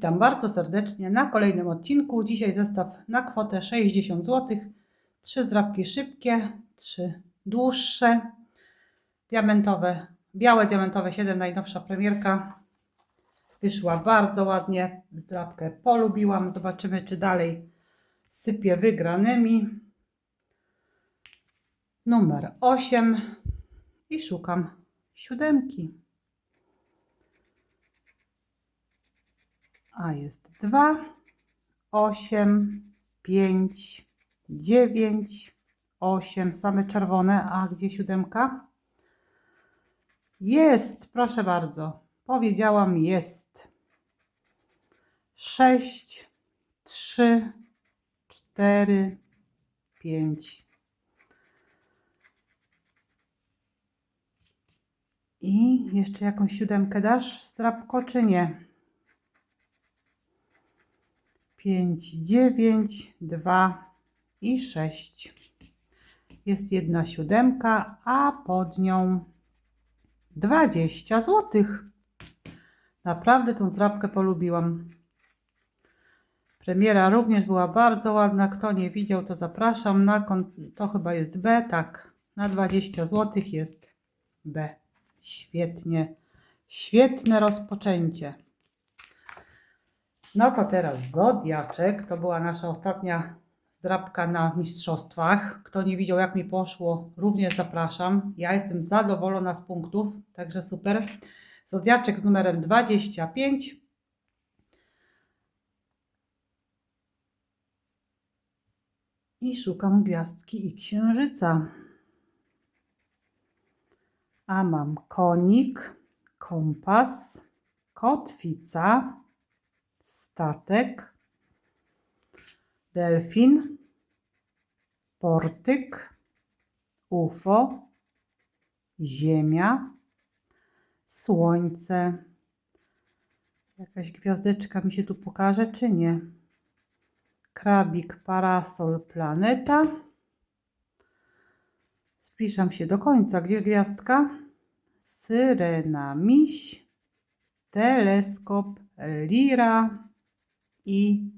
Witam bardzo serdecznie na kolejnym odcinku. Dzisiaj zestaw na kwotę 60 zł. Trzy zrabki szybkie, trzy dłuższe. Diamentowe, białe diamentowe 7, najnowsza premierka. Wyszła bardzo ładnie. Zrabkę polubiłam. Zobaczymy, czy dalej sypie wygranymi. Numer 8 i szukam siódemki. A jest 2, 8, 5, 9, 8, same czerwone. A gdzie siódemka? Jest, proszę bardzo. Powiedziałam jest. 6, 3, 4, 5. I jeszcze jakąś siódemkę dasz, strapko, czy nie? 5, 9, 2 i 6. Jest jedna siódemka, a pod nią 20 zł. Naprawdę tą zrabkę polubiłam. Premiera również była bardzo ładna. Kto nie widział, to zapraszam. Na to chyba jest B, tak. Na 20 zł jest B. Świetnie. Świetne rozpoczęcie. No to teraz Zodiaczek. To była nasza ostatnia zdrabka na mistrzostwach. Kto nie widział, jak mi poszło, również zapraszam. Ja jestem zadowolona z punktów, także super. Zodiaczek z numerem 25. I szukam gwiazdki i księżyca. A mam konik, kompas, kotwica, statek, delfin, portyk, UFO, ziemia, słońce. Jakaś gwiazdeczka mi się tu pokaże, czy nie? Krabik, parasol, planeta. Zbliżam się do końca. Gdzie gwiazdka? Syrena, miś, teleskop, lira i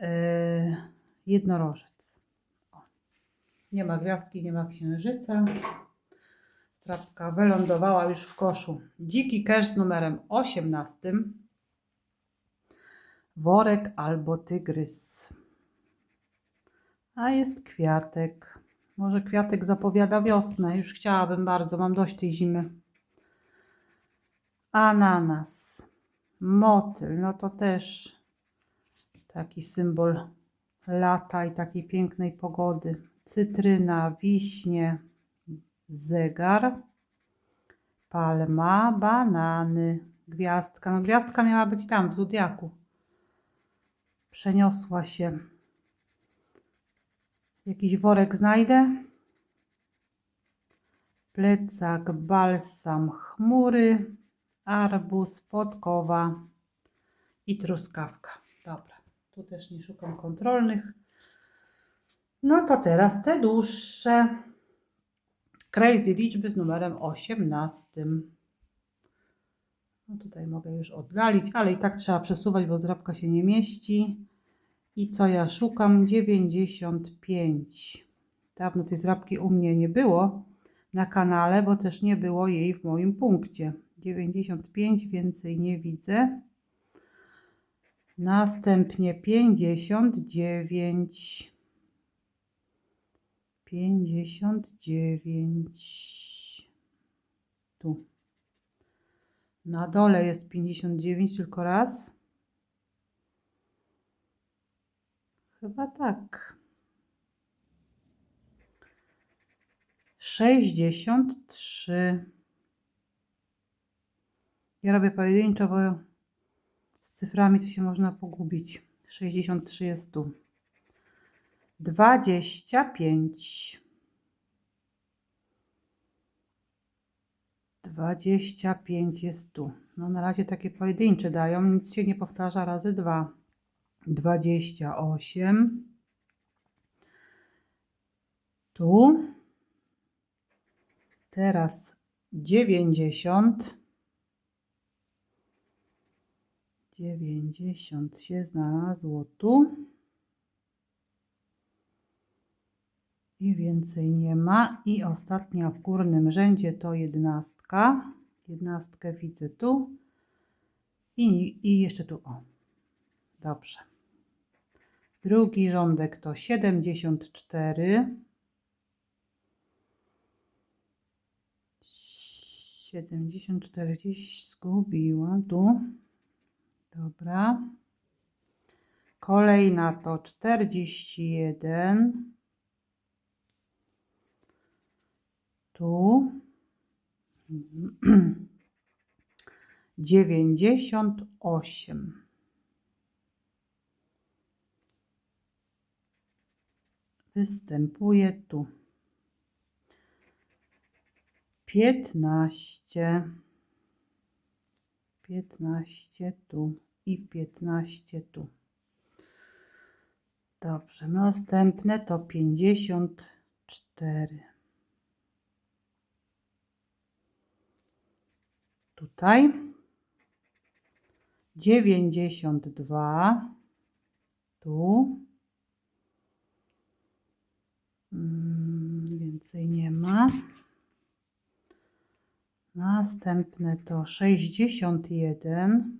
yy, jednorożec. O. Nie ma gwiazdki, nie ma księżyca. Strapka wylądowała już w koszu. Dziki cash z numerem 18. Worek albo tygrys. A jest kwiatek. Może kwiatek zapowiada wiosnę. Już chciałabym bardzo, mam dość tej zimy. Ananas. Motyl, no to też taki symbol lata i takiej pięknej pogody. Cytryna, wiśnie, zegar, palma, banany, gwiazdka. No gwiazdka miała być tam, w Zodiaku. Przeniosła się. Jakiś worek znajdę. Plecak, balsam, chmury, arbuz, podkowa i truskawka. Dobra, tu też nie szukam kontrolnych. No to teraz te dłuższe. Crazy liczby z numerem 18. No tutaj mogę już oddalić, ale i tak trzeba przesuwać, bo zrabka się nie mieści. I co ja szukam? 95. Dawno tej zrabki u mnie nie było na kanale, bo też nie było jej w moim punkcie. 95, więcej nie widzę. Następnie 59. 59. Tu. Na dole jest 59 tylko raz. Chyba tak. 63. Ja robię pojedynczo, bo z cyframi to się można pogubić. 63 jest tu. 25. 25 jest tu. No na razie takie pojedyncze dają, nic się nie powtarza razy 2. 28. Tu. Teraz 90. Dziewięćdziesiąt się znalazło tu. I więcej nie ma. I ostatnia w górnym rzędzie to jedenastka. Jedenastkę widzę tu. I, i jeszcze tu. O. Dobrze. Drugi rządek to 74. 74 gdzieś zgubiłam tu. Dobra. Kolejna to 41. Tu. 98. Występuje tu. 15. 15 tu i 15 tu. Dobrze, następne to 54. Tutaj 92. Tu. Mm, Więcej nie ma. Następne to 61.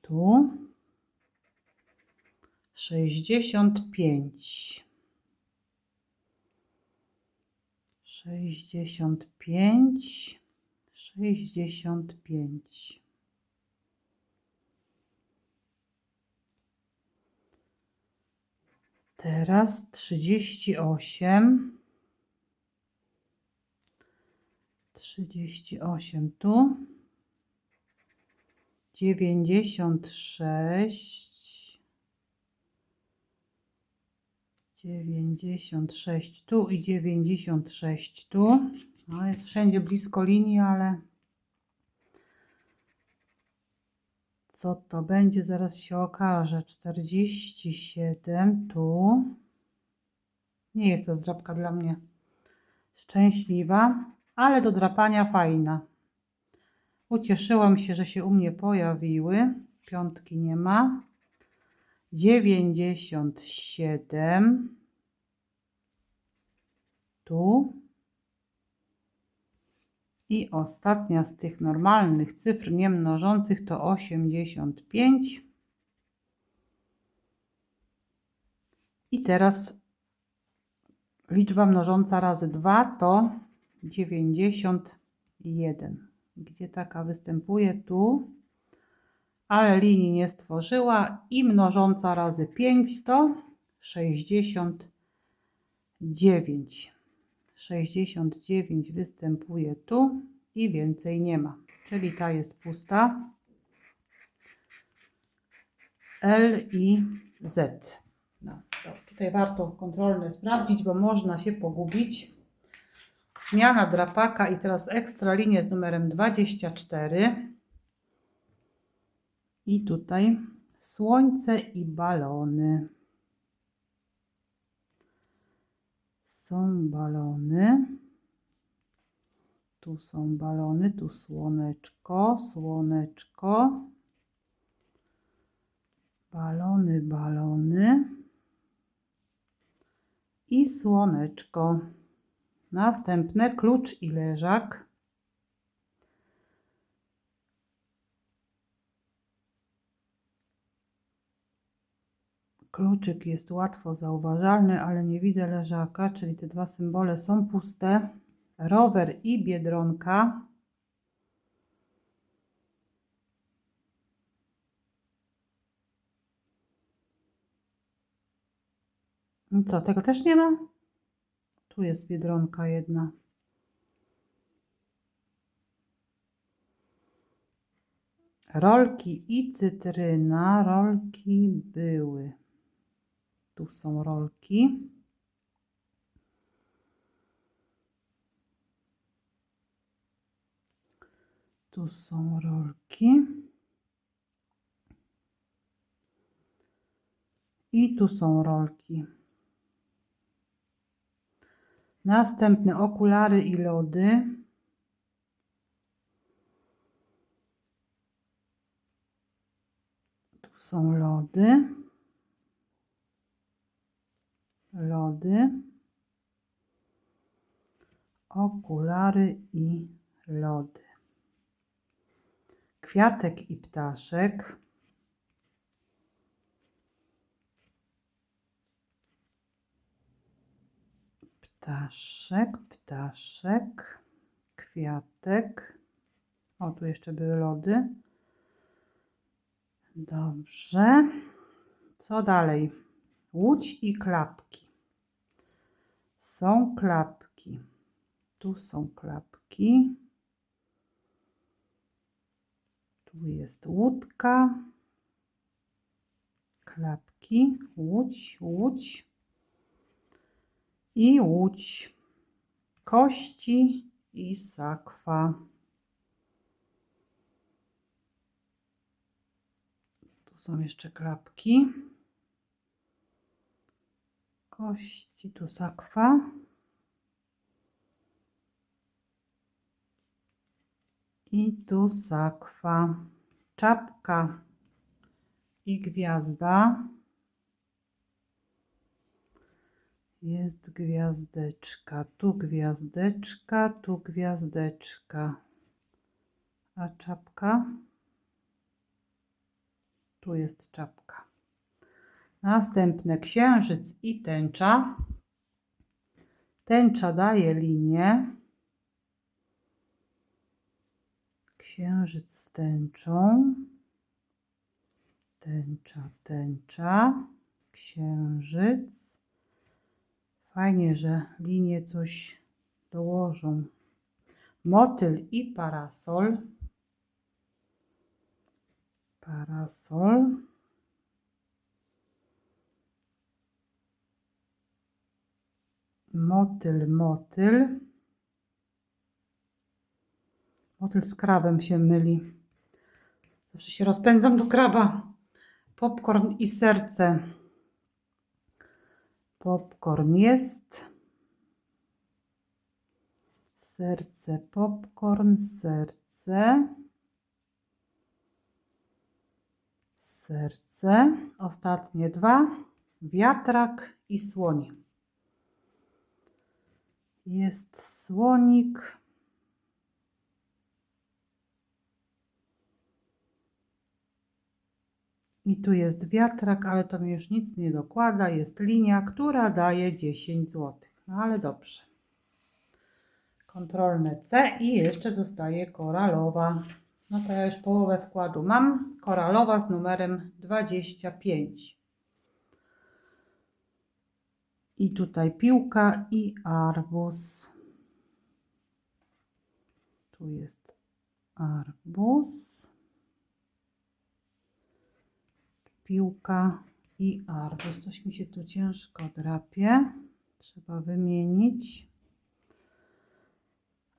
Tu. 65. 65. 65. Teraz 38. 38 tu. 96. 96 tu i 96 tu. No, jest wszędzie blisko linii, ale co to będzie, zaraz się okaże. 47 tu. Nie jest to zdrabka dla mnie szczęśliwa, ale do drapania fajna. Ucieszyłam się, że się u mnie pojawiły. Piątki nie ma. 97 tu. I ostatnia z tych normalnych cyfr nie mnożących to 85. I teraz liczba mnożąca razy 2 to 91. Gdzie taka występuje? Tu. Ale linii nie stworzyła. I mnożąca razy 5 to 69. 69 występuje tu i więcej nie ma. Czyli ta jest pusta. L i Z. No, tutaj warto kontrolne sprawdzić, bo można się pogubić. Zmiana drapaka i teraz ekstra linie z numerem 24. I tutaj słońce i balony. Są balony. Tu są balony, tu słoneczko, słoneczko. Balony, balony. I słoneczko. Następne klucz i leżak. Kluczyk jest łatwo zauważalny, ale nie widzę leżaka, czyli te dwa symbole są puste. Rower i biedronka. No Co, tego też nie ma? Tu jest biedronka jedna. Rolki i cytryna. Rolki były. Tu są rolki. Tu są rolki. I tu są rolki. Następne okulary i lody. Tu są lody. Lody. Okulary i lody. Kwiatek i ptaszek. Ptaszek, ptaszek, kwiatek. O, tu jeszcze były lody. Dobrze. Co dalej? Łódź i klapki. Są klapki. Tu są klapki. Tu jest łódka. Klapki, łódź, łódź i łódź. Kości i sakwa. Tu są jeszcze klapki. Kości, tu sakwa. I tu sakwa. Czapka i gwiazda. Jest gwiazdeczka, tu gwiazdeczka, tu gwiazdeczka. A czapka? Tu jest czapka. Następne księżyc i tęcza. Tęcza daje linię. Księżyc z tęczą. Tęcza, tęcza. Księżyc. Fajnie, że linie coś dołożą. Motyl i parasol. Parasol. Motyl, motyl. Motyl z krabem się myli. Zawsze się rozpędzam do kraba. Popcorn i serce. Popcorn jest. Serce, popcorn, serce. Serce. Ostatnie dwa. Wiatrak i słoń. Jest słonik. I tu jest wiatrak, ale to mi już nic nie dokłada. Jest linia, która daje 10 zł. No ale dobrze. Kontrolne C i jeszcze zostaje koralowa. No to ja już połowę wkładu mam. Koralowa z numerem 25. I tutaj piłka i arbuz. Tu jest arbuz. Piłka i arbuz. Coś mi się tu ciężko drapie. Trzeba wymienić.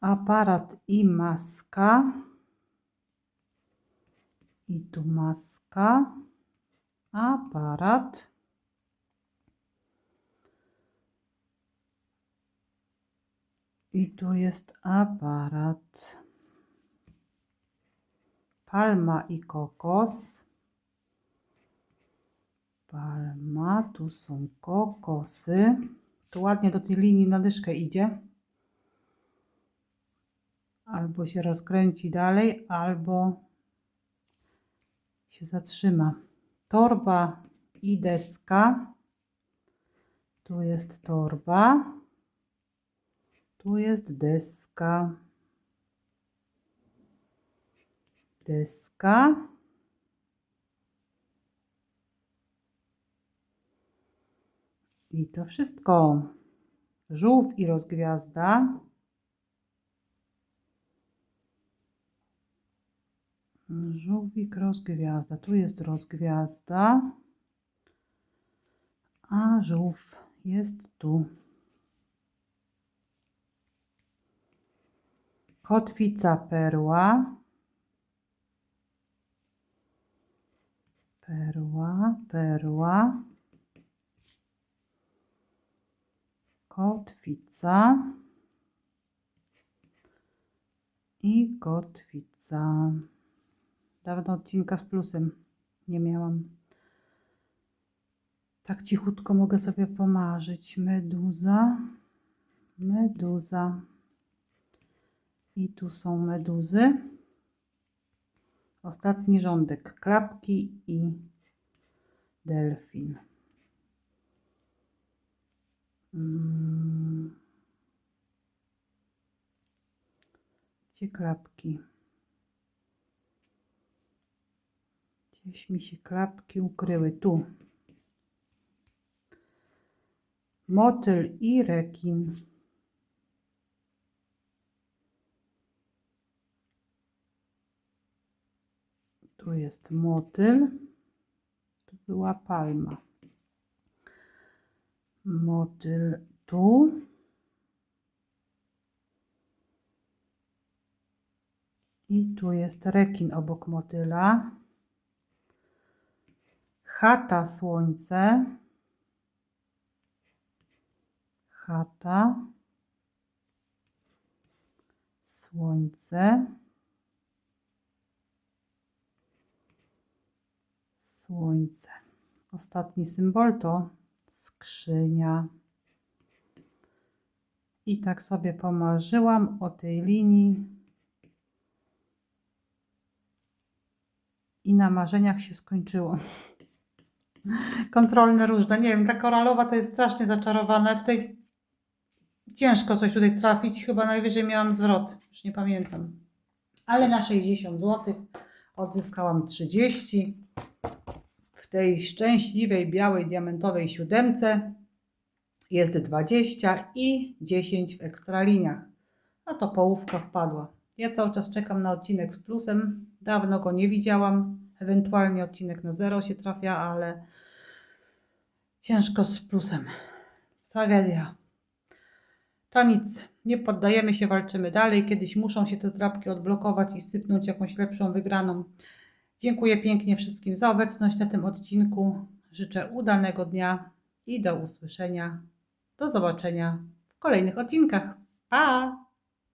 Aparat i maska. I tu maska. Aparat. I tu jest aparat. Palma i kokos. Palma, tu są kokosy. To ładnie do tej linii na dyszkę idzie. Albo się rozkręci dalej, albo się zatrzyma. Torba i deska. Tu jest torba. Tu jest deska. Deska. I to wszystko. Żółw i rozgwiazda. Żółwik, rozgwiazda. Tu jest rozgwiazda. A żółw jest tu. Kotwica perła. Perła, perła. Kotwica i kotwica. Dawno odcinka z plusem nie miałam. Tak cichutko mogę sobie pomarzyć. Meduza, meduza. I tu są meduzy. Ostatni rządek. Klapki i delfin. Mm. Gdzie klapki? Gdzieś mi się klapki ukryły. Tu. Motyl i rekin. Tu jest motyl. Tu była palma. Motyl tu. I tu jest rekin obok motyla. Chata słońce. Chata. Słońce. Słońce. Ostatni symbol to skrzynia. I tak sobie pomarzyłam o tej linii. I na marzeniach się skończyło. Kontrolne różne. Nie wiem, ta koralowa to jest strasznie zaczarowana. Tutaj ciężko coś tutaj trafić. Chyba najwyżej miałam zwrot. Już nie pamiętam. Ale na 60 zł odzyskałam 30 w tej szczęśliwej białej diamentowej siódemce jest 20 i 10 w ekstraliniach. A to połówka wpadła. Ja cały czas czekam na odcinek z plusem. Dawno go nie widziałam. Ewentualnie odcinek na zero się trafia, ale ciężko z plusem. Tragedia. To nic, nie poddajemy się, walczymy dalej. Kiedyś muszą się te zdrabki odblokować i sypnąć jakąś lepszą wygraną. Dziękuję pięknie wszystkim za obecność na tym odcinku. Życzę udanego dnia i do usłyszenia. Do zobaczenia w kolejnych odcinkach. Pa!